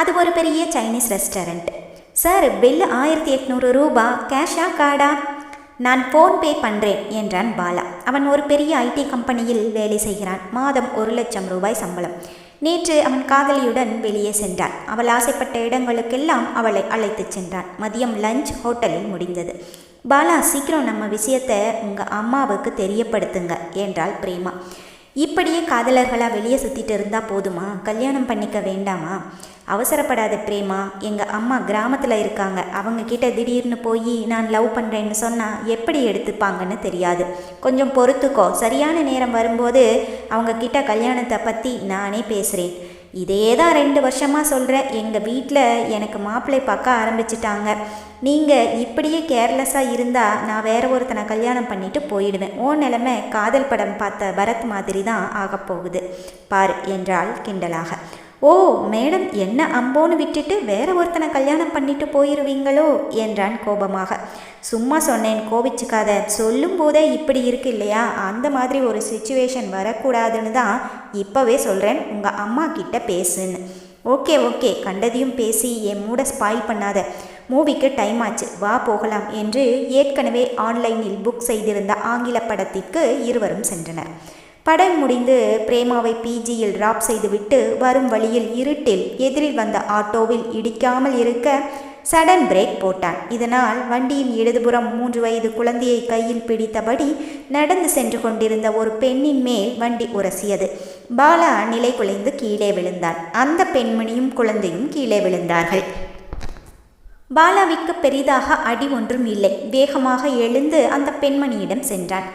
அது ஒரு பெரிய சைனீஸ் ரெஸ்டாரண்ட் சார் பில்லு ஆயிரத்தி எட்நூறு ரூபா கேஷா கார்டா நான் ஃபோன்பே பண்ணுறேன் என்றான் பாலா. அவன் ஒரு பெரிய ஐடி கம்பெனியில் வேலை செய்கிறான். மாதம் ஒரு லட்சம் ரூபாய் சம்பளம். நேற்று அவன் காதலியுடன் வெளியே சென்றான். அவள் ஆசைப்பட்ட இடங்களுக்கெல்லாம் அவளை அழைத்துச் சென்றான். மதியம் லஞ்ச் ஹோட்டலில் முடிந்தது. பாலா சீக்கிரம் நம்ம விஷயத்தை உங்கள் அம்மாவுக்கு தெரியப்படுத்துங்க என்றாள் பிரேமா. இப்படியே காதலர்களாக வெளியே சுற்றிட்டு இருந்தால் போதுமா? கல்யாணம் பண்ணிக்க வேண்டாமா? அவசரப்படாத பிரேமா எங்கள் அம்மா கிராமத்தில் இருக்காங்க. அவங்க கிட்ட திடீர்னு போய் நான் லவ் பண்ணுறேன்னு சொன்னால் எப்படி எடுத்துப்பாங்கன்னு தெரியாது. கொஞ்சம் பொறுத்துக்கோ. சரியான நேரம் வரும்போது அவங்க கிட்ட கல்யாணத்தை பற்றி நானே பேசுகிறேன் இதே தான் ரெண்டு வருஷமாக சொல்கிறேன் எங்கள் வீட்டில் எனக்கு மாப்பிள்ளை பார்க்க ஆரம்பிச்சிட்டாங்க. நீங்கள் இப்படியே கேர்லெஸ்ஸாக இருந்தால் நான் வேற ஒருத்தனை கல்யாணம் பண்ணிட்டு போயிடுவேன். ஓ நிலைமை காதல் படம் பார்த்த பரத் மாதிரி தான் ஆகப்போகுது பார் என்றாள் கிண்டலாக. ஓ மேடம் என்ன அம்போன்னு விட்டுட்டு வேற ஒருத்தனை கல்யாணம் பண்ணிட்டு போயிருவீங்களோ? என்றான் கோபமாக. சும்மா சொன்னேன் கோபிச்சுக்காத. சொல்லும் போதே இப்படி இருக்கு இல்லையா? அந்த மாதிரி ஒரு சுச்சுவேஷன் வரக்கூடாதுன்னு தான் இப்போவே சொல்கிறேன் உங்கள் அம்மா கிட்ட பேசுன்னு. ஓகே ஓகே கண்டதையும் பேசி என் மூட ஸ்பாயில் பண்ணாத. மூவிக்கு டைம் ஆச்சு. வா போகலாம் என்று ஏற்கனவே ஆன்லைனில் புக் செய்திருந்த ஆங்கில படத்திற்கு இருவரும் சென்றனர். படம் முடிந்து பிரேமாவை பிஜியில் ட்ராப் செய்துவிட்டு வரும் வழியில் இருட்டில் எதிரில் வந்த ஆட்டோவில் இடிக்காமல் இருக்க சடன் பிரேக் போட்டான். இதனால் வண்டியின் இடதுபுறம் மூன்று வயது குழந்தையை கையில் பிடித்தபடி நடந்து சென்று கொண்டிருந்த ஒரு பெண்ணின் மேல் வண்டி உரசியது. பாலா நிலை குலைந்து கீழே விழுந்தான். அந்த பெண்மணியும் குழந்தையும் கீழே விழுந்தார்கள். பாலாவிற்கு பெரிதாக அடி ஒன்றும் இல்லை. வேகமாக எழுந்து அந்த பெண்மணியிடம் சென்றான்.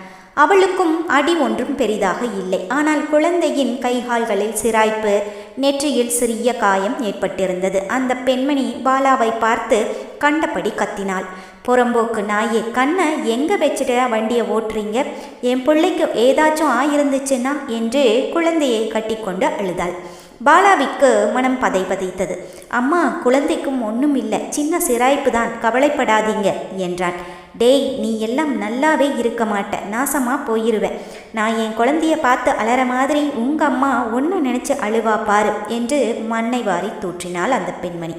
அவளுக்கும் அடி ஒன்றும் பெரிதாக இல்லை. ஆனால் குழந்தையின் கைகால்களில் சிராய்ப்பு நெற்றியில் சிறிய காயம் ஏற்பட்டிருந்தது. அந்த பெண்மணி பாலாவை பார்த்து கண்டபடி கத்தினாள். புறம்போக்கு நாயே கண்ணை எங்கே வச்சுட்டு வண்டியை ஓட்டுறீங்க? என் பிள்ளைக்கு ஏதாச்சும் ஆயிருந்துச்சுன்னா என்று குழந்தையை கட்டிக்கொண்டு அழுதாள். பாலாவிற்கு மனம் பதை பதைத்தது அம்மா குழந்தைக்கும் ஒன்றும் இல்லை. சின்ன சிராய்ப்பு தான் கவலைப்படாதீங்க என்றான் டேய் நீ எல்லாம் நல்லாவே இருக்க மாட்ட. நாசமாக போயிருவேன் நான் என் குழந்தைய பார்த்து அலற மாதிரி உங்க அம்மா ஒன்று நினச்சி அழுவா பாரு என்று மண்ணை வாரி தூற்றினாள் அந்த பெண்மணி.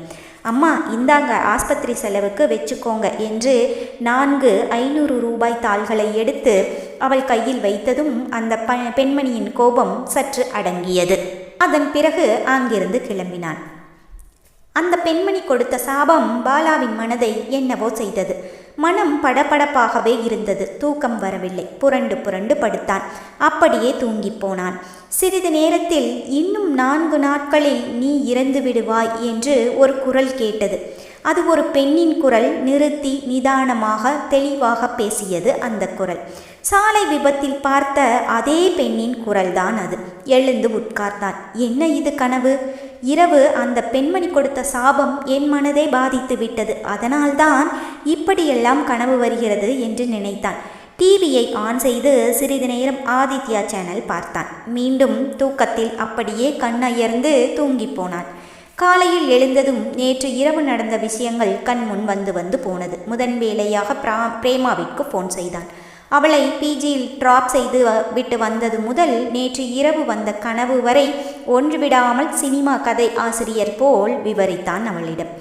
அம்மா இந்தாங்க ஆஸ்பத்திரி செலவுக்கு வச்சுக்கோங்க என்று நான்கு ஐநூறு ரூபாய் தாள்களை எடுத்து அவள் கையில் வைத்ததும் அந்த ப பெண்மணியின் கோபம் சற்று அடங்கியது. அதன் பிறகு அங்கிருந்து கிளம்பினான். அந்த பெண்மணி கொடுத்த சாபம் பாலாவின் மனதை என்னவோ செய்தது. மனம் படபடப்பாகவே இருந்தது. தூக்கம் வரவில்லை. புரண்டு புரண்டு படுத்தான். அப்படியே தூங்கிப் போனான். சிறிது நேரத்தில் இன்னும் நான்கு நாட்களில் நீ இறந்து விடுவாய் என்று ஒரு குரல் கேட்டது. அது ஒரு பெண்ணின் குரல். நிறுத்தி நிதானமாக தெளிவாக பேசியது அந்த குரல். சாலை விபத்தில் பார்த்த அதே பெண்ணின் குரல்தான் அது. எழுந்து உட்கார்ந்தான். என்ன இது கனவு? இரவு அந்த பெண்மணி கொடுத்த சாபம் என் மனதை பாதித்து விட்டது. அதனால்தான் இப்படியெல்லாம் கனவு வருகிறது என்று நினைத்தான். டிவியை ஆன் செய்து சிறிது நேரம் ஆதித்யா சேனல் பார்த்தான். மீண்டும் தூக்கத்தில் அப்படியே கண்ணயர்ந்து தூங்கி போனான். காலையில் எழுந்ததும் நேற்று இரவு நடந்த விஷயங்கள் கண் முன் வந்து வந்து போனது. முதன் வேலையாக பிரா பிரேமாவிற்கு ஃபோன் செய்தான். அவளை பிஜியில் ட்ராப் செய்து விட்டு வந்தது முதல் நேற்று இரவு வந்த கனவு வரை ஒன்று விடாமல் சினிமா கதை ஆசிரியர் போல் விவரித்தான் அவளிடம்.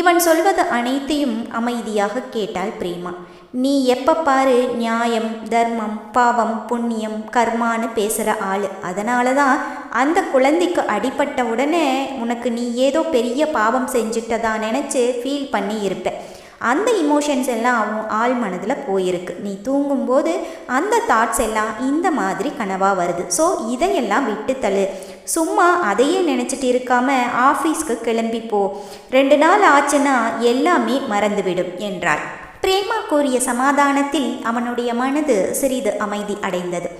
இவன் சொல்வது அனைத்தையும் அமைதியாக கேட்டாள் பிரேமா. நீ எப்போ பாரு நியாயம் தர்மம் பாவம் புண்ணியம் கர்மான்னு பேசுகிற ஆள். அதனால தான் அந்த குழந்தைக்கு அடிபட்ட உடனே உனக்கு நீ ஏதோ பெரிய பாவம் செஞ்சுட்டதா நினச்சி ஃபீல் பண்ணி இருப்ப அந்த இமோஷன்ஸ் எல்லாம் அவன் ஆள் மனதில் போயிருக்கு. நீ தூங்கும்போது அந்த தாட்ஸ் எல்லாம் இந்த மாதிரி கனவாக வருது. ஸோ இதையெல்லாம் விட்டுத்தள்ளு சும்மா அதையே நினச்சிட்டு இருக்காம ஆஃபீஸ்க்கு கிளம்பி போ. ரெண்டு நாள் ஆச்சுன்னா எல்லாமே மறந்துவிடும் என்றாள். பிரேமா கூறிய சமாதானத்தில் அவனுடைய மனது சிறிது அமைதி அடைந்தது.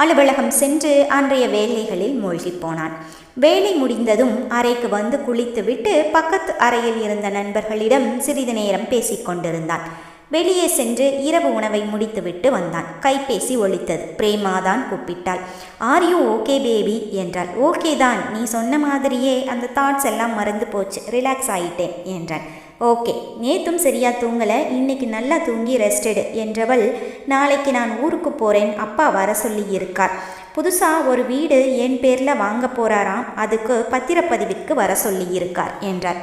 அலுவலகம் சென்று அன்றைய வேலைகளில் மூழ்கிப் போனான். வேலை முடிந்ததும் அறைக்கு வந்து குளித்துவிட்டு பக்கத்து அறையில் இருந்த நண்பர்களிடம் சிறிது நேரம் பேசிக்கொண்டிருந்தான் வெளியே சென்று இரவு உணவை முடித்துவிட்டு வந்தான். கைபேசி ஒழித்தது பிரேமாதான் கூப்பிட்டாள். ஆர் யூ ஓகே பேபி என்றாள். ஓகே தான். நீ சொன்ன மாதிரியே அந்த தாட்ஸ் எல்லாம் மறந்து போச்சு. ரிலாக்ஸ் ஆயிட்டேன் என்றான் ஓகே நேத்தும் சரியாக தூங்கலை இன்னைக்கு நல்லா தூங்கி ரெஸ்டடு என்றவள் நாளைக்கு நான் ஊருக்கு போகிறேன் அப்பா வர சொல்லி இருக்கார். புதுசாக ஒரு வீடு என் பேரில் வாங்க போகிறாராம் அதுக்கு பத்திரப்பதிவிற்கு வர சொல்லியிருக்கார் என்றார்.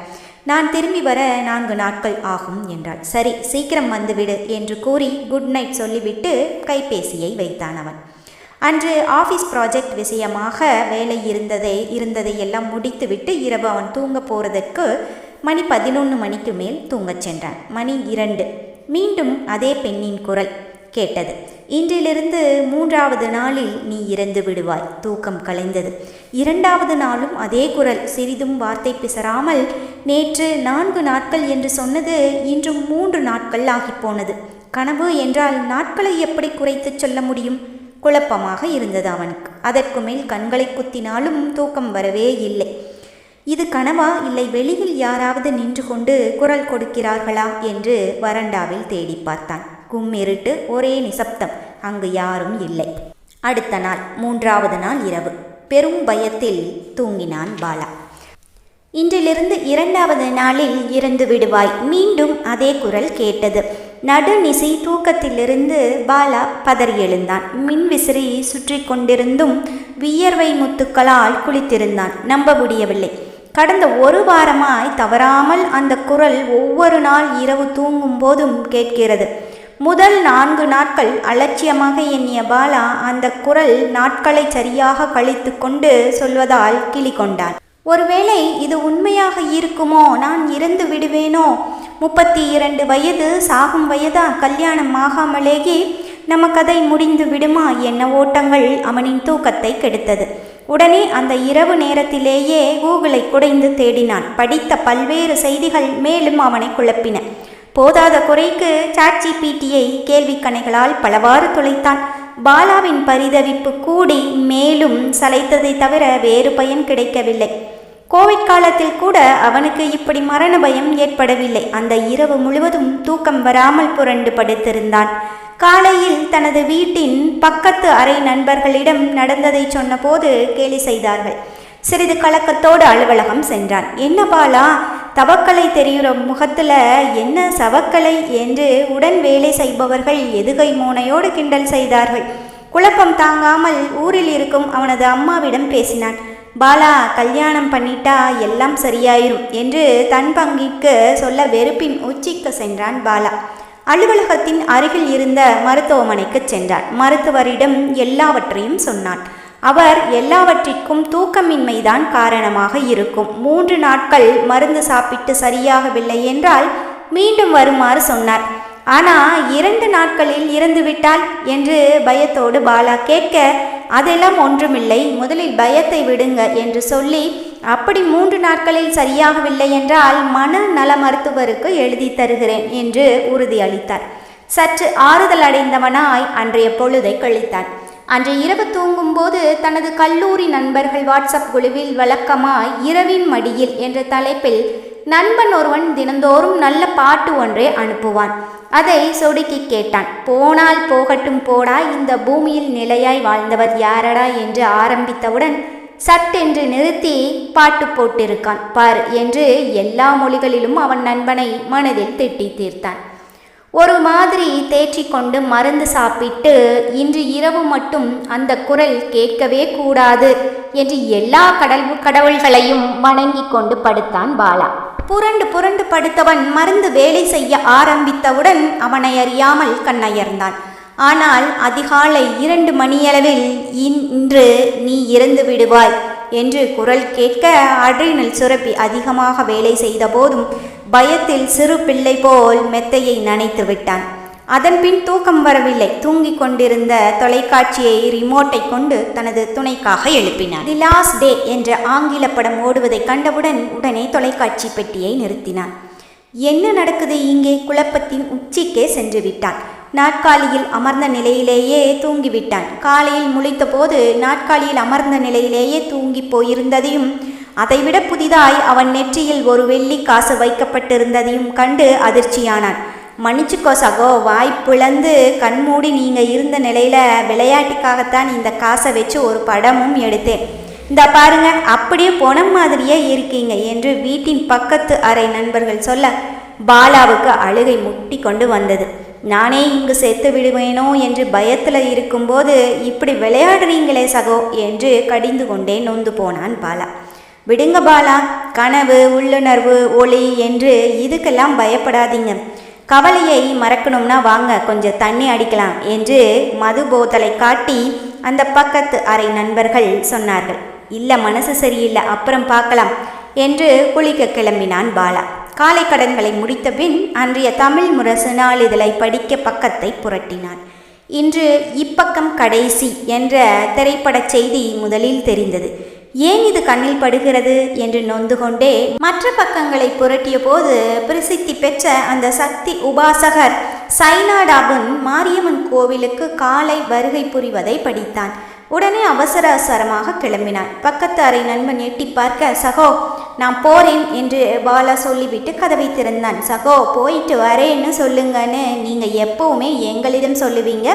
நான் திரும்பி வர நான்கு நாட்கள் ஆகும் என்றாள். சரி சீக்கிரம் வந்துவிடு என்று கூறி குட் நைட் சொல்லிவிட்டு கைபேசியை வைத்தான் அவன். அன்று ஆஃபீஸ் ப்ராஜெக்ட் விஷயமாக வேலை இருந்ததை இருந்ததை எல்லாம் முடித்துவிட்டு இரவு அவன் தூங்க போகிறதுக்கு மணி பதினொன்று மணிக்கு மேல் தூங்கச் சென்றான். மணி இரண்டு. மீண்டும் அதே பெண்ணின் குரல் கேட்டது. இன்றிலிருந்து மூன்றாவது நாளில் நீ இறந்து விடுவாய். தூக்கம் கலைந்தது. இரண்டாவது நாளும் அதே குரல். சிறிதும் வார்த்தை பிசராமல் நேற்று நான்கு நாட்கள் என்று சொன்னது இன்றும் மூன்று நாட்கள் ஆகிப்போனது கனவு என்றால் நாட்களை எப்படி குறைத்துச் சொல்ல முடியும்? குழப்பமாக இருந்தது அவனுக்கு. அதற்கு மேல் கண்களை குத்தினாலும் தூக்கம் வரவே இல்லை. இது கனவா இல்லை வெளியில் யாராவது நின்று கொண்டு குரல் கொடுக்கிறார்களா என்று வரண்டாவில் தேடி பார்த்தான். கும்மிருட்டு ஒரே நிசப்தம் அங்கு யாரும் இல்லை. அடுத்த நாள் மூன்றாவது நாள் இரவு. பெரும் பயத்தில் தூங்கினான் பாலா. இன்றிலிருந்து இரண்டாவது நாளில் இறந்து விடுவாய். மீண்டும் அதே குரல் கேட்டது. நடுநிசை தூக்கத்திலிருந்து பாலா பதறி எழுந்தான். மின் விசிறி சுற்றி கொண்டிருந்தும் வியர்வை முத்துக்களால் குளித்திருந்தான். நம்ப முடியவில்லை. கடந்த ஒரு வாரமாய் தவறாமல் அந்த குரல் ஒவ்வொரு நாள் இரவு தூங்கும் போதும் கேட்கிறது. முதல் நான்கு நாட்கள் அலட்சியமாக எண்ணிய பாலா அந்த குரல் நாட்களை சரியாக கழித்து கொண்டு சொல்வதால் கிளி கொண்டான். ஒருவேளை இது உண்மையாக இருக்குமோ? நான் இறந்து விடுவேனோ? முப்பத்தி இரண்டு வயது சாகும் வயதா? கல்யாணம் ஆகாமலேயே நம்ம கதை முடிந்து விடுமா? என்ன ஓட்டங்கள் அவனின் தூக்கத்தை கெடுத்தது. உடனே அந்த இரவு நேரத்திலேயே கூகுளை குடைந்து தேடினான். படித்த பல்வேறு செய்திகள் மேலும் அவனை குழப்பின. போதாத குறைக்கு சாட்சி பீட்டியை கேள்விக்கணைகளால் பலவாறு துளைத்தான். பாலாவின் பரிதவிப்பு கூடி மேலும் சளைத்ததை தவிர வேறு பயன் கிடைக்கவில்லை. கோவிட் காலத்தில் கூட அவனுக்கு இப்படி மரண பயம் ஏற்படவில்லை. அந்த இரவு முழுவதும் தூக்கம் வராமல் புரண்டு படுத்திருந்தான். காலையில் தனது வீட்டின் பக்கத்து அறை நண்பர்களிடம் நடந்ததை சொன்னபோது கேலி செய்தார்கள். சிறிது கலக்கத்தோடு அலுவலகம் சென்றான். என்ன பாலா தவக்கலை தெரிகிற முகத்தில் என்ன சவக்கலை? என்று உடன் வேலை செய்பவர்கள் எதுகை மூனையோடு கிண்டல் செய்தார்கள். குழப்பம் தாங்காமல் ஊரில் இருக்கும் அவனது அம்மாவிடம் பேசினான். பாலா கல்யாணம் பண்ணிட்டா எல்லாம் சரியாயிரும் என்று தன் பங்கிற்கு சொல்ல வெறுப்பின் உச்சிக்கு சென்றான் பாலா. அலுவலகத்தின் அருகில் இருந்த மருத்துவமனைக்கு சென்றார் மருத்துவரிடம் எல்லாவற்றையும் சொன்னான். அவர் எல்லாவற்றிற்கும் தூக்கமின்மைதான் காரணமாக இருக்கும். மூன்று நாட்கள் மருந்து சாப்பிட்டு சரியாகவில்லை என்றால் மீண்டும் வருமாறு சொன்னார். ஆனா இரண்டு நாட்களில் இறந்துவிட்டால் என்று பயத்தோடு பாலா கேட்க அதெல்லாம் ஒன்றுமில்லை. முதலில் பயத்தை விடுங்க என்று சொல்லி அப்படி மூன்று நாட்களில் சரியாகவில்லை என்றால் மன நல மருத்துவருக்கு எழுதி தருகிறேன் என்று உறுதியளித்தார். சற்று ஆறுதல் அடைந்தவனாய் அன்றைய பொழுதை கழித்தான் அன்று இரவு தூங்கும்போது தனது கல்லூரி நண்பர்கள் வாட்ஸ்அப் குழுவில் வழக்கமாய் இரவின் மடியில் என்ற தலைப்பில் நண்பன் ஒருவன் தினந்தோறும் நல்ல பாட்டு ஒன்றை அனுப்புவான். அதை சொடுக்கி கேட்டான். போனால் போகட்டும் போடா இந்த பூமியில் நிலையாய் வாழ்ந்தவர் யாரடா? என்று ஆரம்பித்தவுடன் சட்டென்று நிறுத்தி பாட்டு போட்டிருக்கான். பார் என்று எல்லா மொழிகளிலும் அவன் நண்பனை மனதில் திட்டி தீர்த்தான். ஒரு மாதிரி தேற்றிக்கொண்டு மருந்து சாப்பிட்டு இன்று இரவு மட்டும் அந்த குரல் கேட்கவே கூடாது என்று எல்லா கடல் கடவுள்களையும் வணங்கி கொண்டு படுத்தான் பாலா. புரண்டு புரண்டு படுத்தவன் மருந்து வேலை செய்ய ஆரம்பித்தவுடன் அவனை அறியாமல் கண்ணயர்ந்தான். ஆனால் அதிகாலை இரண்டு மணியளவில் இன்று நீ இறந்து விடுவாய் என்று குரல் கேட்க அட்ரினல் சுரப்பி அதிகமாக வேலை செய்த போதும் பயத்தில் சிறு பிள்ளை போல் மெத்தையை நனைத்து விட்டான். அதன்பின் தூக்கம் வரவில்லை. தூங்கிக் கொண்டிருந்த தொலைக்காட்சியை ரிமோட்டை கொண்டு தனது துணைக்காக எழுப்பினான். தி லாஸ்ட் டே என்ற ஆங்கில படம் ஓடுவதை கண்டவுடன் உடனே தொலைக்காட்சி பெட்டியை நிறுத்தினான். என்ன நடக்குது இங்கே? குழப்பத்தின் உச்சிக்கே சென்று விட்டான். நாட்காலியில் அமர்ந்த நிலையிலேயே தூங்கிவிட்டான். காலையில் முழித்தபோது நாட்காலியில் அமர்ந்த நிலையிலேயே தூங்கி போயிருந்ததையும் அதைவிட புதிதாய் அவன் நெற்றியில் ஒரு வெள்ளி காசு வைக்கப்பட்டிருந்ததையும் கண்டு அதிர்ச்சியானான். மன்னிச்சுக்கோ சகோ வாய் பிளந்து கண்மூடி நீங்கள் இருந்த நிலையில் விளையாட்டுக்காகத்தான் இந்த காசை வச்சு ஒரு படமும் எடுத்தேன். இந்த பாருங்க அப்படியே போன மாதிரியே இருக்கீங்க என்று வீட்டின் பக்கத்து அறை நண்பர்கள் சொல்ல பாலாவுக்கு அழுகை முட்டி கொண்டு வந்தது. நானே இங்கு செத்து விடுவேனோ என்று பயத்தில் இருக்கும்போது இப்படி விளையாடுறீங்களே சகோ என்று கடிந்து கொண்டே நொந்து போனான் பாலா. விடுங்க பாலா கனவு உள்ளுணர்வு ஒளி என்று இதுக்கெல்லாம் பயப்படாதீங்க. கவலையை மறக்கணும்னா வாங்க கொஞ்சம் தண்ணி அடிக்கலாம் என்று மது போத்தலை காட்டி அந்த பக்கத்து அறை நண்பர்கள் சொன்னார்கள். இல்லை மனசு சரியில்லை அப்புறம் பார்க்கலாம் என்று குளிக்க கிளம்பினான் பாலா. காலை கடன்களை முடித்த பின் அன்றைய தமிழ் முரசு நாளிதழை படிக்க பக்கத்தை புரட்டினான். இன்று இப்பக்கம் கடைசி என்ற திரைப்படச் செய்தி முதலில் தெரிந்தது. ஏன் இது கண்ணில் படுகிறது என்று நொந்து கொண்டே மற்ற பக்கங்களை புரட்டிய போது பிரசித்தி பெற்ற அந்த சக்தி உபாசகர் சைனாடாபுன் மாரியம்மன் கோவிலுக்கு காலை வருகை புரிவதை படித்தான். உடனே அவசர அவசரமாக கிளம்பினான். பக்கத்து அறை நண்பன் எட்டி பார்க்க சகோ நான் போறேன் என்று பாலா சொல்லிவிட்டு கதவை திறந்தான். சகோ போயிட்டு வரேன்னு சொல்லுங்கன்னு நீங்கள் எப்பவுமே எங்களிடம் சொல்லுவீங்க.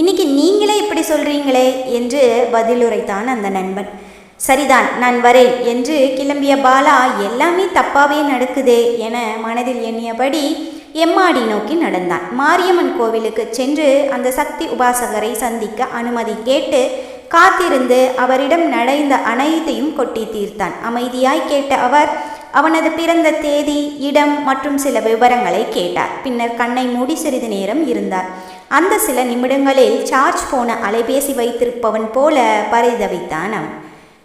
இன்னைக்கு நீங்களே இப்படி சொல்றீங்களே என்று பதிலுரைத்தான் அந்த நண்பன். சரிதான் நான் வரேன் என்று கிளம்பிய பாலா எல்லாமே தப்பாவே நடக்குதே என மனதில் எண்ணியபடி எம்மாடி நோக்கி நடந்தான். மாரியம்மன் கோவிலுக்கு சென்று அந்த சக்தி உபாசகரை சந்திக்க அனுமதி கேட்டு காத்திருந்து அவரிடம் நடைந்த அனைத்தையும் கொட்டி தீர்த்தான். அமைதியாய் கேட்ட அவர் அவனது பிறந்த தேதி இடம் மற்றும் சில விவரங்களை கேட்டார். பின்னர் கண்ணை மூடி சிறிது நேரம் இருந்தார். அந்த சில நிமிடங்களில் சார்ஜ் போன அலைபேசி வைத்திருப்பவன் போல பரிதவித்தான் அவன்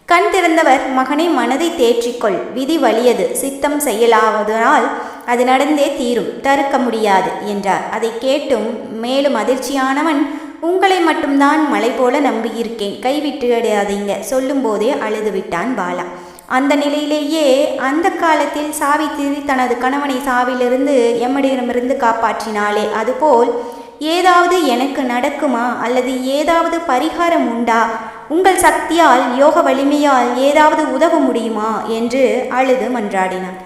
கண் திறந்தவர் மகனை மனதை தேற்றிக்கொள். விதி வலியது. சித்தம் செயலாவதனால் அது நடந்தே தீரும் தருக்க முடியாது என்றார். அதை கேட்டும் மேலும் அதிர்ச்சியானவன் உங்களை மட்டும்தான் மலை போல நம்பியிருக்கேன் கைவிட்டு சொல்லும்போதே அழுது விட்டான் பாலா. அந்த நிலையிலேயே அந்த காலத்தில் சாவித்திரி தனது கணவனை சாவிலிருந்து எம்மடியிடமிருந்து காப்பாற்றினாளே. அதுபோல் ஏதாவது எனக்கு நடக்குமா? அல்லது ஏதாவது பரிகாரம் உண்டா? உங்கள் சக்தியால் யோக வலிமையால் ஏதாவது உதவ முடியுமா? என்று அழுது மன்றாடினான்.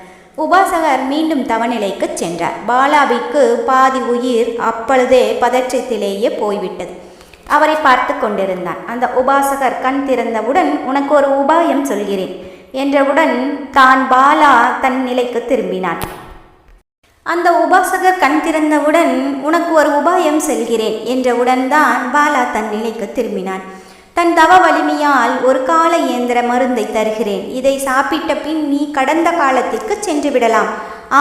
உபாசகர் மீண்டும் தவநிலைக்கு சென்றார். பாலாவிற்கு பாதி உயிர் அப்பொழுதே பதற்றத்திலேயே போய்விட்டது. அவரை பார்த்து கொண்டிருந்தான். அந்த உபாசகர் கண் திறந்தவுடன் உனக்கு ஒரு உபாயம் சொல்கிறேன். என்றவுடன் தான் பாலா தன் நிலைக்கு திரும்பினான். அந்த உபாசகர் கண் திறந்தவுடன் உனக்கு ஒரு உபாயம் செல்கிறேன். என்றவுடன் தான் பாலா தன் நிலைக்கு திரும்பினான். தன் தவ வலிமையால் ஒரு கால இயந்திர மருந்தை தருகிறேன். இதை சாப்பிட்ட பின் நீ கடந்த காலத்திற்கு சென்று விடலாம்.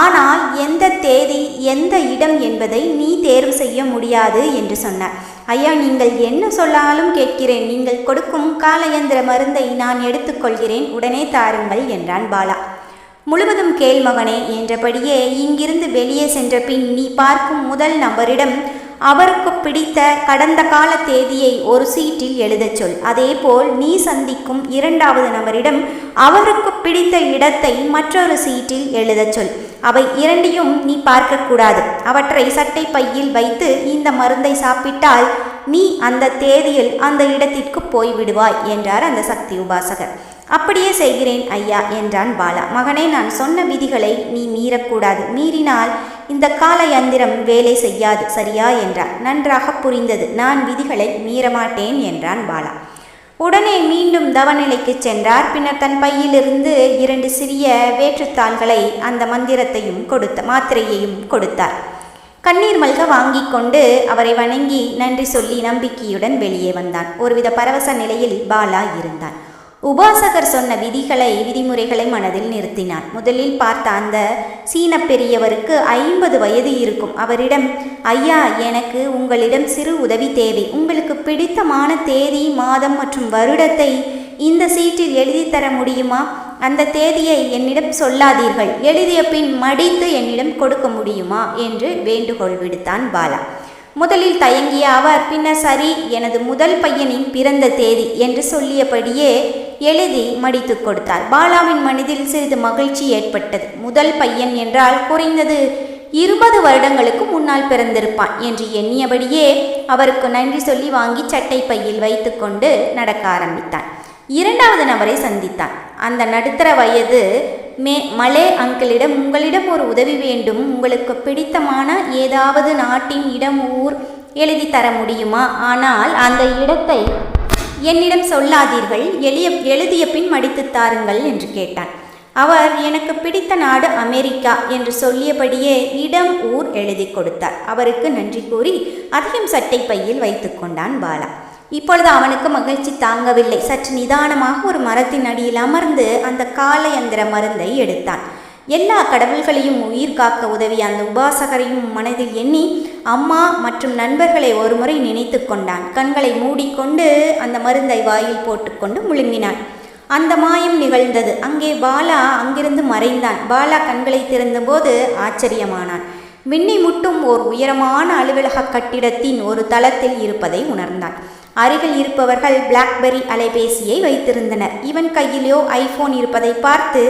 ஆனால் எந்த தேதி எந்த இடம் என்பதை நீ தேர்வு செய்ய முடியாது என்று சொன்னார். ஐயா நீங்கள் என்ன சொல்லாலும் கேட்கிறேன். நீங்கள் கொடுக்கும் காலயந்திர மருந்தை நான் எடுத்துக்கொள்கிறேன் உடனே தாருங்கள் என்றான் பாலா. முழுவதும் கேள் மகனே என்றபடியே இங்கிருந்து வெளியே சென்ற பின் நீ பார்க்கும் முதல் நபரிடம் அவருக்கு பிடித்த கடந்த கால தேதியை ஒரு சீட்டில் எழுதச் சொல். அதேபோல் நீ சந்திக்கும் இரண்டாவது நபரிடம் அவருக்கு பிடித்த இடத்தை மற்றொரு சீட்டில் எழுதச் சொல். அவை இரண்டையும் நீ பார்க்கக்கூடாது அவற்றை சட்டை பையில் வைத்து இந்த மருந்தை சாப்பிட்டால் நீ அந்த தேதியில் அந்த இடத்திற்கு போய் விடுவாய் என்றார் அந்த சக்தி உபாசகர். அப்படியே செய்கிறேன் ஐயா என்றான் பாலா. மகனே நான் சொன்ன விதிகளை நீ மீறக்கூடாது. மீறினால் இந்த கால யந்திரம் வேலை செய்யாது சரியா என்றான். நன்றாக புரிந்தது. நான் விதிகளை மீறமாட்டேன் என்றான் பாலா. உடனே மீண்டும் தவநிலைக்கு சென்றார். பின்னர் தன் பையிலிருந்து இரண்டு சிறிய வேற்றுத்தாள்களை அந்த மந்திரத்தையும் கொடுத்த மாத்திரையையும் கொடுத்தார். கண்ணீர் மல்க வாங்கி கொண்டு அவரை வணங்கி நன்றி சொல்லி நம்பிக்கையுடன் வெளியே வந்தான். ஒருவித பரவச நிலையில் பாலா இருந்தான். உபாசகர் சொன்ன விதிகளை விதிமுறைகளை மனதில் நிறுத்தினான் முதலில் பார்த்த அந்த சீன பெரியவருக்கு ஐம்பது வயது இருக்கும். அவரிடம் ஐயா எனக்கு உங்களிடம் சிறு உதவி தேவை. உங்களுக்கு பிடித்தமான தேதி மாதம் மற்றும் வருடத்தை இந்த சீட்டில் எழுதி தர முடியுமா? அந்த தேதியை என்னிடம் சொல்லாதீர்கள். எழுதிய பின் மடித்து என்னிடம் கொடுக்க முடியுமா? என்று வேண்டுகோள் விடுத்தான் பாலா. முதலில் தயங்கிய அவர் பின்னர் சரி எனது முதல் பையனின் பிறந்த தேதி என்று சொல்லியபடியே எழுதி மடித்து கொடுத்தார். பாலாவின் மனதில் சிறிது மகிழ்ச்சி ஏற்பட்டது. முதல் பையன் என்றால் குறைந்தது இருபது வருடங்களுக்கு முன்னால் பிறந்திருப்பான் என்று எண்ணியபடியே அவருக்கு நன்றி சொல்லி வாங்கி சட்டை பையில் வைத்துக்கொண்டு நடக்க ஆரம்பித்தான். இரண்டாவது நபரை சந்தித்தான். அந்த நடுத்தர வயது மே மலே அங்கிளிடம் உங்களிடம் ஒரு உதவி வேண்டும். உங்களுக்கு பிடித்தமான ஏதாவது நாட்டின் இடம் ஊர் எழுதி தர முடியுமா? ஆனால் அந்த இடத்தை என்னிடம் சொல்லாதீர்கள். எளிய எழுதிய பின் மடித்து தாருங்கள் என்று கேட்டான். அவர் எனக்கு பிடித்த நாடு அமெரிக்கா என்று சொல்லியபடியே இடம் ஊர் எழுதி கொடுத்தார். அவருக்கு நன்றி கூறி அதையும் சட்டை பையில் வைத்து கொண்டான் பாலா. இப்பொழுது அவனுக்கு மகிழ்ச்சி தாங்கவில்லை. சற்று நிதானமாக ஒரு மரத்தின் அடியில் அமர்ந்து அந்த காலயந்திர மருந்தை எடுத்தான். எல்லா கடவுள்களையும் உயிர் காக்க உதவிய அந்த உபாசகரையும் மனதில் எண்ணி அம்மா மற்றும் நண்பர்களை ஒருமுறை நினைத்து கொண்டான். கண்களை மூடிக்கொண்டு அந்த மருந்தை வாயில் போட்டுக்கொண்டு முழுங்கினான். அந்த மாயம் நிகழ்ந்தது. அங்கே பாலா அங்கிருந்து மறைந்தான். பாலா கண்களை திறந்தபோது ஆச்சரியமானான். விண்ணை முட்டும் ஓர் உயரமான அலுவலக கட்டிடத்தின் ஒரு தளத்தில் இருப்பதை உணர்ந்தான். அருகில் இருப்பவர்கள் பிளாக்பெரி அலைபேசியை வைத்திருந்தனர். இவன் கையிலோ ஐபோன் இருப்பதை பார்த்து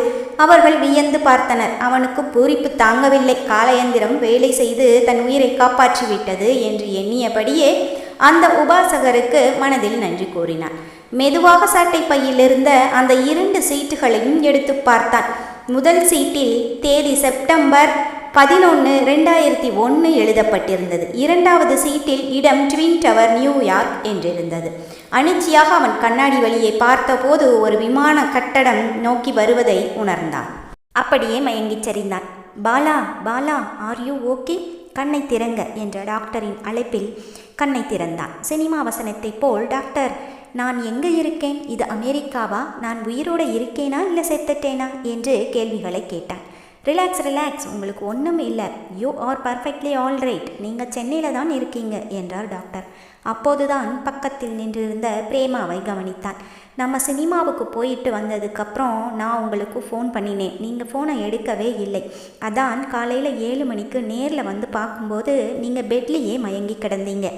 அவர்கள் வியந்து பார்த்தனர். அவனுக்கு பூரிப்பு தாங்கவில்லை. காலயந்திரம் வேலை செய்து தன் உயிரை காப்பாற்றிவிட்டது என்று எண்ணியபடியே அந்த உபாசகருக்கு மனதில் நன்றி கூறினான். மெதுவாக சட்டை பையிலிருந்த அந்த இரண்டு சீட்டுகளையும் எடுத்து பார்த்தான். முதல் சீட்டில் தேதி செப்டம்பர் பதினொன்று ரெண்டாயிரத்தி ஒன்று எழுதப்பட்டிருந்தது. இரண்டாவது சீட்டில் இடம் ட்வின் டவர் நியூயார்க் என்றிருந்தது. அனிச்சையாக அவன் கண்ணாடி வழியை பார்த்தபோது ஒரு விமான கட்டடம் நோக்கி வருவதை உணர்ந்தான். அப்படியே மயங்கிச் சரிந்தான். Bala Bala are you okay கண்ணை திறங்க என்ற டாக்டரின் அழைப்பில் கண்ணை திறந்தான். சினிமா வசனத்தைப் போல் டாக்டர் நான் எங்கே இருக்கேன்? இது அமெரிக்காவா? நான் உயிரோடு இருக்கேனா? இல்லை செத்துட்டேனா? என்று கேள்விகளை கேட்டான். ரிலாக்ஸ் ரிலாக்ஸ் உங்களுக்கு ஒன்றும் இல்லை. You are perfectly all right நீங்கள் சென்னையில் தான் இருக்கீங்க என்றார் டாக்டர். அப்போதுதான் பக்கத்தில் நின்றிருந்த பிரேமாவை கவனித்தான். நம்ம சினிமாவுக்கு போயிட்டு வந்ததுக்கப்புறம் நான் உங்களுக்கு ஃபோன் பண்ணினேன். நீங்கள் ஃபோனை எடுக்கவே இல்லை. அதான் காலையில் ஏழு மணிக்கு நேரில் வந்து பார்க்கும்போது நீங்கள் பெட்லேயே மயங்கி கிடந்தீங்க.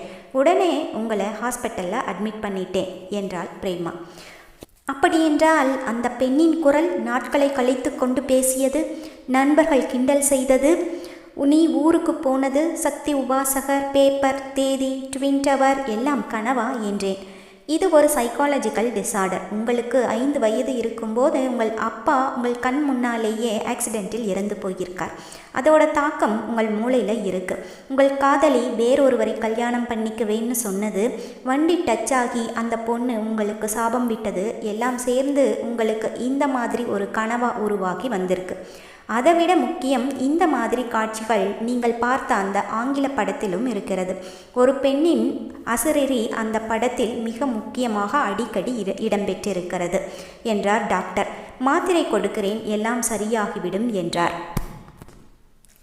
உடனே உங்களை ஹாஸ்பிட்டலில் அட்மிட் பண்ணிட்டேன் என்றாள் பிரேமா. அப்படியென்றால் அந்த பெண்ணின் குரல் நாட்களை கழித்து கொண்டு பேசியது நண்பர்கள் கிண்டல் செய்தது. நீ ஊருக்கு போனது சக்தி உபாசகர் பேப்பர் தேதி ட்வின் டவர் எல்லாம் கனவா என்றேன். இது ஒரு சைக்காலஜிக்கல் டிசார்டர் உங்களுக்கு ஐந்து வயது இருக்கும்போது உங்கள் அப்பா உங்கள் கண் முன்னாலேயே ஆக்சிடெண்ட்டில் இறந்து போயிருக்கார். அதோட தாக்கம் உங்கள் மூளையில் இருக்குது உங்கள் காதலி வேறொருவரை கல்யாணம் பண்ணிக்குவேன்னு சொன்னது. வண்டி டச் ஆகி அந்த பொண்ணு உங்களுக்கு சாபம் விட்டது. எல்லாம் சேர்ந்து உங்களுக்கு இந்த மாதிரி ஒரு கனவாக உருவாகி வந்திருக்கு. அதைவிட முக்கியம் இந்த மாதிரி காட்சிகள் நீங்கள் பார்த்த அந்த ஆங்கில படத்திலும் இருக்கிறது. ஒரு பெண்ணின் அசரீரி அந்த படத்தில் மிக முக்கியமாக அடிக்கடி இடம்பெற்றிருக்கிறது என்றார் டாக்டர். மாத்திரை கொடுக்கிறேன் எல்லாம் சரியாகிவிடும் என்றார்.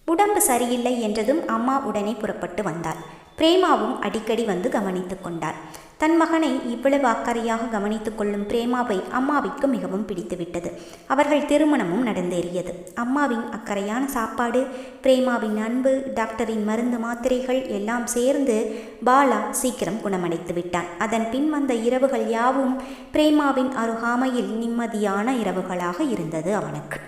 உடம்பு சரியில்லை என்றதும் அம்மா உடனே புறப்பட்டு வந்தாள். பிரேமாவும் அடிக்கடி வந்து கவனித்து கொண்டாள். தன் மகனை இவ்வளவு அக்கறையாக கவனித்துக் கொள்ளும் பிரேமாவை அம்மாவிற்கு மிகவும் பிடித்துவிட்டது. அவர்கள் திருமணமும் நடந்தேறியது. அம்மாவின் அக்கறையான சாப்பாடு பிரேமாவின் அன்பு டாக்டரின் மருந்து மாத்திரைகள் எல்லாம் சேர்ந்து பாலா சீக்கிரம் குணமடைத்து விட்டான். அதன் பின் வந்த இரவுகள் யாவும் பிரேமாவின் அருகாமையில் நிம்மதியான இரவுகளாக இருந்தது அவனுக்கு.